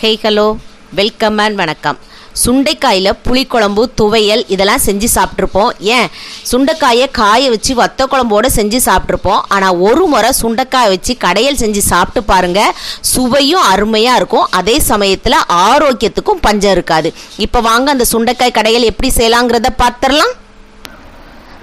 Hey hello welcome and வணக்கம். சுண்டைக்காயில் புளிக்குழம்பு துவையல் இதெல்லாம் செஞ்சு சாப்பிட்ருப்போம் ஏன்? சுண்டைக்காயை காய வச்சு வத்த குழம்போடு செஞ்சு சாப்பிட்ருப்போம் ஆனால் ஒரு முறை சுண்டைக்காய் வச்சு கடையல் செஞ்சு சாப்பிட்டு பாருங்க. சுவையும் அருமையாக இருக்கும். அதே சமயத்தில் ஆரோக்கியத்துக்கும் பஞ்சம் இருக்காது. இப்போ வாங்க அந்த சுண்டைக்காய் கடையல் எப்படி செய்யலாங்கிறத பார்த்துடலாம்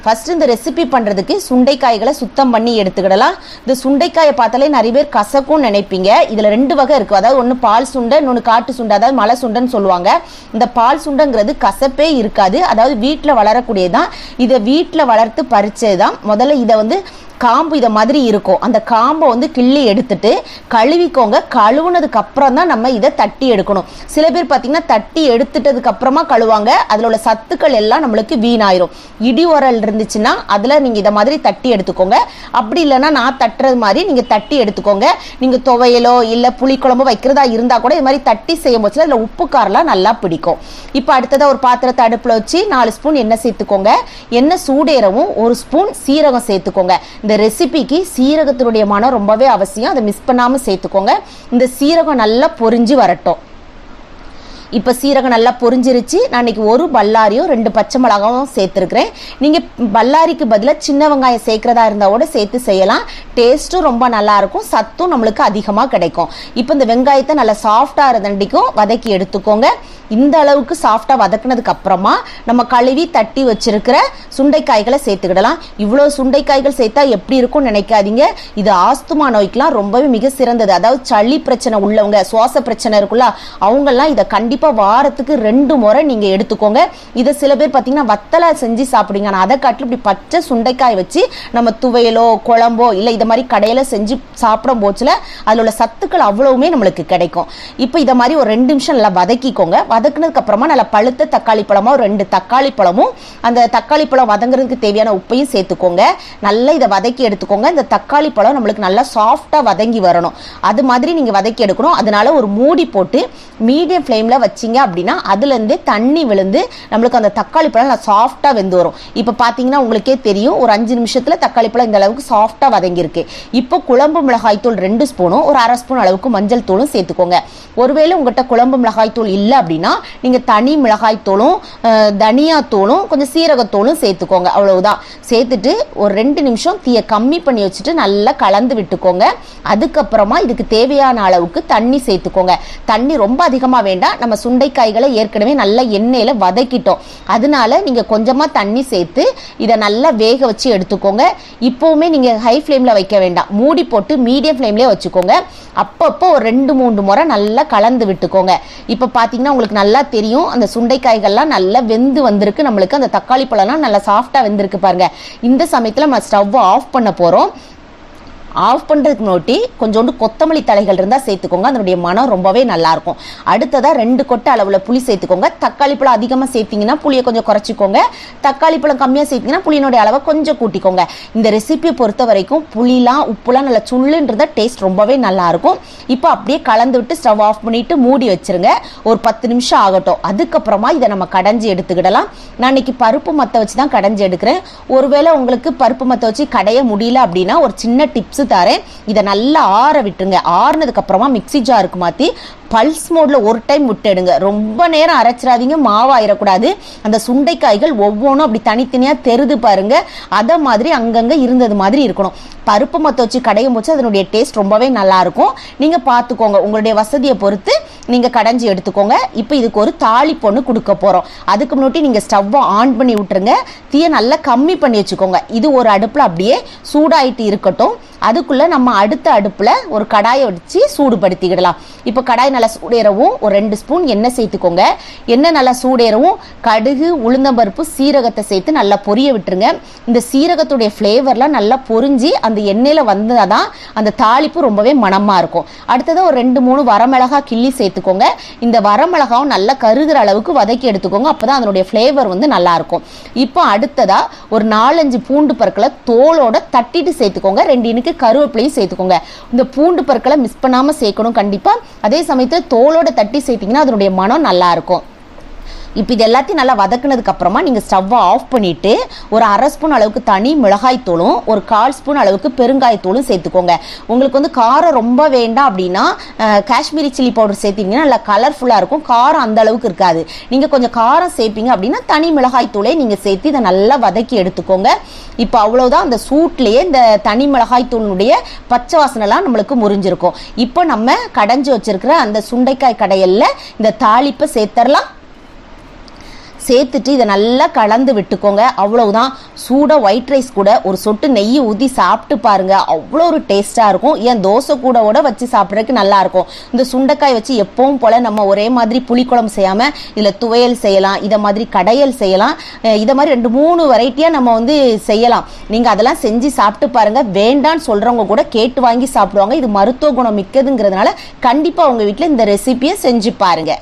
ஃபஸ்ட்டு இந்த ரெசிபி பண்ணுறதுக்கு சுண்டைக்காய்களை சுத்தம் பண்ணி எடுத்துக்கிடலாம். இந்த சுண்டைக்காயை பார்த்தாலே நிறைய பேர் கசக்கும்னு நினைப்பீங்க. இதில் ரெண்டு வகை இருக்குது அதாவது ஒன்று பால் சுண்டை இன்னொன்று காட்டு சுண்டை அதாவது மலை சுண்டைன்னு சொல்லுவாங்க. இந்த பால் சுண்டைங்கிறது கசப்பே இருக்காது. அதாவது வீட்டில் வளரக்கூடியதான் இதை வீட்டில் வளர்த்து பறிச்சது தான் முதல்ல இதை வந்து காம்பு இதை மாதிரி இருக்கும். அந்த காம்பை வந்து கிள்ளி எடுத்துட்டு கழுவிக்கோங்க. கழுவுனதுக்கு அப்புறம் தான் நம்ம இதை தட்டி எடுக்கணும். சில பேர் பார்த்தீங்கன்னா தட்டி எடுத்துட்டதுக்கு அப்புறமா கழுவாங்க. அதில் உள்ள சத்துக்கள் எல்லாம் நம்மளுக்கு வீணாயிரும். இடி உரல் இருந்துச்சுன்னா அதில் நீங்கள் இதை மாதிரி தட்டி எடுத்துக்கோங்க. அப்படி இல்லைன்னா நான் தட்டுறது மாதிரி நீங்கள் தட்டி எடுத்துக்கோங்க. நீங்கள் துவையலோ இல்லை புளிக்குழம்பு வைக்கிறதா இருந்தால் கூட இது மாதிரி தட்டி செய்யும் போச்சுல அதில் உப்பு காரெல்லாம் நல்லா பிடிக்கும். இப்போ அடுத்ததாக ஒரு பாத்திரத்தை அடுப்பில் வச்சு நாலு ஸ்பூன் எண்ணெய் சேர்த்துக்கோங்க. எண்ணெய் சூடேறவும் ஒரு ஸ்பூன் சீரகம் சேர்த்துக்கோங்க. இந்த ரெசிபிக்கு சீரகத்தினுடைய மனம் ரொம்பவே அவசியம். அதை மிஸ் பண்ணாமல் சேர்த்துக்கோங்க. இந்த சீரகம் நல்லா பொரிஞ்சு வரட்டும். இப்போ சீரகம் நல்லா பொரிஞ்சிருச்சு. நான் இன்றைக்கி ஒரு பல்லாரியும் ரெண்டு பச்சை மிளகாவும் சேர்த்துருக்குறேன். நீங்கள் பல்லாரிக்கு பதிலாக சின்ன வெங்காயம் சேர்க்குறதா இருந்தால் கூட சேர்த்து செய்யலாம். டேஸ்ட்டும் ரொம்ப நல்லாயிருக்கும் சத்தும் நம்மளுக்கு அதிகமாக கிடைக்கும். இப்போ இந்த வெங்காயத்தை நல்லா சாஃப்டாக இருந்தண்டிக்கும் வதக்கி எடுத்துக்கோங்க. இந்த அளவுக்கு சாஃப்டாக வதக்குனதுக்கு அப்புறமா நம்ம கழுவி தட்டி வச்சிருக்கிற சுண்டைக்காய்களை சேர்த்துக்கிடலாம். இவ்வளோ சுண்டைக்காய்கள் சேர்த்தா எப்படி இருக்கும்னு நினைக்காதீங்க. இது ஆஸ்துமா நோய்க்கெலாம் ரொம்பவே மிக சிறந்தது. அதாவது சளி பிரச்சனை உள்ளவங்க சுவாச பிரச்சனை இருக்குல்ல அவங்கெல்லாம் இதை கண்டிப்பாக வாரத்துக்கு ரெண்டு முறை நீங்கள் எடுத்துக்கோங்க. இதை சில பேர் பார்த்தீங்கன்னா வத்தலை செஞ்சு சாப்பிடுங்க ஆனால் அதை காட்டிலும் இப்படி பச்சை சுண்டைக்காய் வச்சு நம்ம துவையலோ குழம்போ இல்லை இதை மாதிரி கடையில் செஞ்சு சாப்பிடும் போச்சுல அதில் உள்ள சத்துக்கள் அவ்வளவுமே நம்மளுக்கு கிடைக்கும். இப்போ இதை மாதிரி ஒரு ரெண்டு நிமிஷம் நல்லா வதக்கிக்கோங்க. வதக்குனதுக்கு அப்புறமா நல்லா பழுத்த தக்காளி பழமா ஒரு ரெண்டு தக்காளி பழமும் அந்த தக்காளி பழம் வதங்குறதுக்கு தேவையான உப்பையும் சேர்த்துக்கோங்க. நல்லா இதை வதக்கி எடுத்துக்கோங்க. இந்த தக்காளி பழம் நம்மளுக்கு நல்லா சாஃப்டாக வதங்கி வரணும். அது மாதிரி நீங்கள் வதக்கி எடுக்கணும். அதனால ஒரு மூடி போட்டு மீடியம் ஃப்ளேமில் வச்சிங்க அப்படின்னா அதுலேருந்து தண்ணி விழுந்து நம்மளுக்கு அந்த தக்காளி பழம் நல்லா சாஃப்டாக வெந்து வரும். இப்போ பார்த்தீங்கன்னா உங்களுக்கே தெரியும். ஒரு அஞ்சு நிமிஷத்தில் தக்காளி பழம் இந்த அளவுக்கு சாஃப்டாக வதங்கியிருக்கு. இப்போ குழம்பு மிளகாய் தூள் ரெண்டு ஸ்பூனும் ஒரு அரை ஸ்பூன் அளவுக்கு மஞ்சள் தூளும் சேர்த்துக்கோங்க. ஒருவேளை உங்கள்கிட்ட குழம்பு மிளகாய் தூள் இல்லை அப்படின்னா நீங்கள் தனி மிளகாய் தூளும் தனியா தூளும் கொஞ்சம் சீரகத்தூளும் சேர்த்துக்கோங்க. அவ்வளவுதான். சேர்த்துட்டு ஒரு ரெண்டு நிமிஷம் தீயை கம்மி பண்ணி வச்சுட்டு நல்லா கலந்து விட்டுக்கோங்க. அதுக்கப்புறமா இதுக்கு தேவையான அளவுக்கு தண்ணி சேர்த்துக்கோங்க. தண்ணி ரொம்ப அதிகமாக வேண்டாம். நம்ம சுண்டைக்காய்களை ஏற்கனவே நல்லா எண்ணெயில் வதக்கிட்டோம். அதனால நீங்கள் கொஞ்சமாக தண்ணி சேர்த்து இதை நல்லா வேக வச்சு எடுத்துக்கோங்க. இப்போவுமே நீங்கள் ஹை ஃப்ளேமில் வைக்க வேண்டாம். மூடி போட்டு மீடியம் ஃப்ளேம்லேயே வச்சுக்கோங்க. அப்பப்போ ஒரு ரெண்டு மூன்று முறை நல்லா கலந்து விட்டுக்கோங்க. இப்போ பார்த்தீங்கன்னா உங்களுக்கு நல்லா தெரியும். அந்த சுண்டைக்காய்கள்லாம் நல்லா வெந்து வந்திருக்கு நம்மளுக்கு. அந்த தக்காளி பழம்லாம் நல்லா சாஃப்டாக வெந்திருக்கு பாருங்க. இந்த சமயத்தில் நம்ம ஸ்டவ் ஆஃப் பண்ண போகிறோம் ஆஃப் பண்ணுறதுக்கு முன்னாடி கொஞ்சோண்டு கொத்தமல்லி தலைகள் இருந்தால் சேர்த்துக்கோங்க. அதனுடைய மனம் ரொம்பவே நல்லாயிருக்கும் அடுத்ததாக ரெண்டு கொட்டை அளவில் புளி சேர்த்துக்கோங்க. தக்காளி பழம் அதிகமாக சேர்த்திங்கன்னா புளியை கொஞ்சம் குறைச்சிக்கோங்க. தக்காளி பழம் கம்மியாக சேர்த்திங்கன்னா புளியினுடைய அளவை கொஞ்சம் கூட்டிக்கோங்க. இந்த ரெசிபியை பொறுத்த வரைக்கும் புளிலாம் உப்புலாம் நல்லா சுள்ளுன்றத டேஸ்ட் ரொம்பவே நல்லாயிருக்கும் இப்போ அப்படியே கலந்து விட்டு ஸ்டவ் ஆஃப் பண்ணிவிட்டு மூடி வச்சிருங்க. ஒரு பத்து நிமிஷம் ஆகட்டும். அதுக்கப்புறமா இதை நம்ம கடைஞ்சி எடுத்துக்கிடலாம். நான் இன்னைக்கு பருப்பு மற்ற வச்சு தான் கடைஞ்சி எடுக்கிறேன். ஒருவேளை உங்களுக்கு பருப்பு மற்ற வச்சு கடைய முடியல அப்படின்னா ஒரு சின்ன டிப்ஸு தரேன் இதை நல்லா ஆற விட்டுருங்க. ஆறுனதுக்கு அப்புறமா மிக்ஸி ஜாருக்கு மாற்றி பல்ஸ் மோடில் ஒரு டைம் விட்டுடுங்க. ரொம்ப நேரம் அரைச்சிடாதீங்க. மாவாயிடக்கூடாது அந்த சுண்டைக்காய்கள் ஒவ்வொன்றும் அப்படி தனித்தனியாக தெருது பாருங்க. அதை மாதிரி அங்கங்கே இருந்தது மாதிரி இருக்கணும். பருப்பு மொத்த வச்சு கடையும் போச்சு. அதனுடைய டேஸ்ட் ரொம்பவே நல்லாயிருக்கும் நீங்கள் பார்த்துக்கோங்க உங்களுடைய வசதியை பொறுத்து நீங்கள் கடைஞ்சி எடுத்துக்கோங்க. இப்போ இதுக்கு ஒரு தாளிப்பு ஒன்று கொடுக்க போகிறோம் அதுக்கு முன்னாடி நீங்கள் ஸ்டவ்வை ஆன் பண்ணி விட்டுருங்க. தீயை நல்லா கம்மி பண்ணி வச்சுக்கோங்க. இது ஒரு அடுப்பில் அப்படியே சூடாயிட்டு இருக்கட்டும். அதுக்குள்ளே நம்ம அடுத்த அடுப்பில் ஒரு கடாயை வச்சு சூடுபடுத்திக்கிடலாம். இப்போ கடாய் நல்லா சூடேறவும் ஒரு ரெண்டு ஸ்பூன் எண்ணெய் சேர்த்துக்கோங்க. எண்ணெய் நல்லா சூடேறவும் கடுகு உளுந்தம்பருப்பு சீரகத்தை சேர்த்து நல்லா பொரிய விட்டுருங்க. இந்த சீரகத்துடைய ஃப்ளேவர்லாம் நல்லா பொரிஞ்சு அந்த எண்ணெயில் வந்தால் தான் அந்த தாளிப்பு ரொம்பவே மனமாக இருக்கும். அடுத்ததாக ஒரு ரெண்டு மூணு வரமிளகா கிள்ளி சேர்த்துக்கோங்க. இந்த வரமிளகாவும் நல்லா கருகிற அளவுக்கு வதக்கி எடுத்துக்கோங்க. அப்போ தான் அதனுடைய ஃப்ளேவர் வந்து நல்லாயிருக்கும் இப்போ அடுத்ததாக ஒரு நாலஞ்சு பூண்டு பருக்களை தோலோட தட்டிட்டு சேர்த்துக்கோங்க. ரெண்டு இனுக்கு கருவேப்பிலையும் சேர்த்துக்கோங்க. இந்த பூண்டு பற்களை மிஸ் பண்ணாமல் சேர்க்கணும் கண்டிப்பாக அதே சமயத்தில் தோலோட தட்டி சேர்த்திங்கன்னா அதனுடைய மனம் நல்லா இருக்கும். இப்போ இது எல்லாத்தையும் நல்லா வதக்குனதுக்கு அப்புறமா நீங்கள் ஸ்டவ்வை ஆஃப் பண்ணிவிட்டு ஒரு அரை ஸ்பூன் அளவுக்கு தனி மிளகாய்த்தூளும் ஒரு கால் ஸ்பூன் அளவுக்கு பெருங்காயத்தூளும் சேர்த்துக்கோங்க. உங்களுக்கு வந்து காரம் ரொம்ப வேண்டாம் அப்படின்னா காஷ்மீரி சில்லி பவுடர் சேர்த்தீங்கன்னா நல்லா கலர்ஃபுல்லாக இருக்கும். காரம் அந்த அளவுக்கு இருக்காது. நீங்கள் கொஞ்சம் காரம் சேர்ப்பீங்க அப்படின்னா தனி மிளகாய்த்தூளே நீங்கள் சேர்த்து இதை நல்லா வதக்கி எடுத்துக்கோங்க. இப்போ அவ்வளோதான் அந்த சூட்லேயே இந்த தனி மிளகாய்த்தூளுடைய பச்சை வாசனைலாம் நம்மளுக்கு முறிஞ்சிருக்கும். இப்போ நம்ம கடைஞ்சி வச்சிருக்கிற அந்த சுண்டைக்காய் கடையல்ல இந்த தாளிப்பை சேர்த்துடலாம் சேர்த்துட்டு இதை நல்லா கலந்து விட்டுக்கோங்க. அவ்வளவுதான். சூடாக ஒயிட் ரைஸ் கூட ஒரு சொட்டு நெய் ஊற்றி சாப்பிட்டு பாருங்க. அவ்வளோ ஒரு டேஸ்ட்டாக இருக்கும். ஏன் தோசை கூடவோட வச்சு சாப்பிட்றதுக்கு நல்லா இருக்கும். இந்த சுண்டைக்காய் வச்சு எப்பவும் போல் நம்ம ஒரே மாதிரி புளிக்குழம்பு செய்யாமல் இதில் துவையல் செய்யலாம். இதை மாதிரி கடையல் செய்யலாம். இதை மாதிரி ரெண்டு மூணு வெரைட்டியாக நம்ம வந்து செய்யலாம். நீங்கள் அதெல்லாம் செஞ்சு சாப்பிட்டு பாருங்க. வேண்டான்னு சொல்கிறவங்க கூட கேட்டு வாங்கி சாப்பிடுவாங்க. இது மருத்துவ குணம் மிக்கதுங்கிறதுனால கண்டிப்பாக உங்கள் வீட்டில் இந்த ரெசிபியை செஞ்சு பாருங்கள்